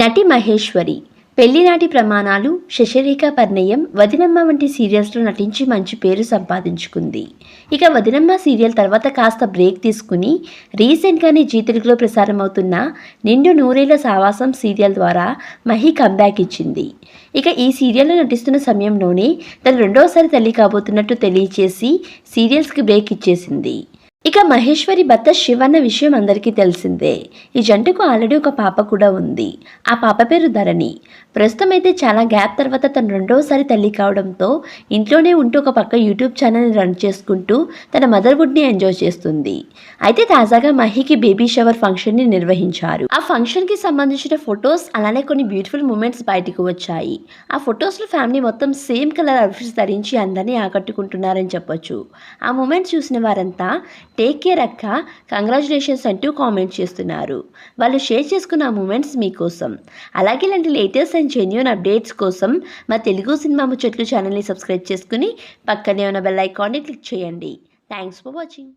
నటి మహేశ్వరి. పెళ్ళినాటి ప్రమాణాలు శశరేఖ పరిణయం వదినమ్మ వంటి సీరియల్స్లో నటించి మంచి పేరు సంపాదించుకుంది. ఇక వదినమ్మ సీరియల్ తర్వాత కాస్త బ్రేక్ తీసుకుని రీసెంట్గానే జీ తెలుగులో ప్రసారం అవుతున్న నిండు నూరేళ్ళ సావాసం సీరియల్ ద్వారా మహి కంబ్యాక్ ఇచ్చింది. ఇక ఈ సీరియల్లో నటిస్తున్న సమయంలోనే తను రెండోసారి తల్లి కాబోతున్నట్టు తెలియచేసి సీరియల్స్కి బ్రేక్ ఇచ్చేసింది. ఇక మహేశ్వరి భర్త శివన్న విషయం అందరికీ తెలిసిందే. ఈ జంటకు ఆల్రెడీ ఒక పాప కూడా ఉంది. ఆ పాప పేరు ధరణి. ప్రస్తుతం అయితే చాలా గ్యాప్ తర్వాత తను రెండవసారి తల్లి కావడంతో ఇంట్లోనే ఉంటూ ఒక పక్క యూట్యూబ్ ఛానల్ని రన్ చేసుకుంటూ తన మదర్వుడ్ని ఎంజాయ్ చేస్తుంది. అయితే తాజాగా మహికి బేబీ షవర్ ఫంక్షన్ని నిర్వహించారు. ఆ ఫంక్షన్కి సంబంధించిన ఫొటోస్ అలానే కొన్ని బ్యూటిఫుల్ మూమెంట్స్ బయటకు వచ్చాయి. ఆ ఫొటోస్లో ఫ్యామిలీ మొత్తం సేమ్ కలర్ అవుట్ఫిట్స్ ధరించి అందరినీ ఆకట్టుకుంటున్నారని చెప్పొచ్చు. ఆ మూమెంట్స్ చూసిన వారంతా టేక్ కేర్ అక్క. కంగ్రాచులేషన్స్ అంటూ కామెంట్ చేస్తున్నారు. వాళ్ళు షేర్ చేసుకున్న మూమెంట్స్ మీకోసం. అలాగే ఇలాంటి లేటెస్ట్ అండ్ జెన్యున్ అప్డేట్స్ కోసం మా తెలుగు సినిమా ముచ్చట్లు ఛానల్ని సబ్స్క్రైబ్ చేసుకుని పక్కనే ఉన్న బెల్ ఐకాన్ని క్లిక్ చేయండి. Thanks for watching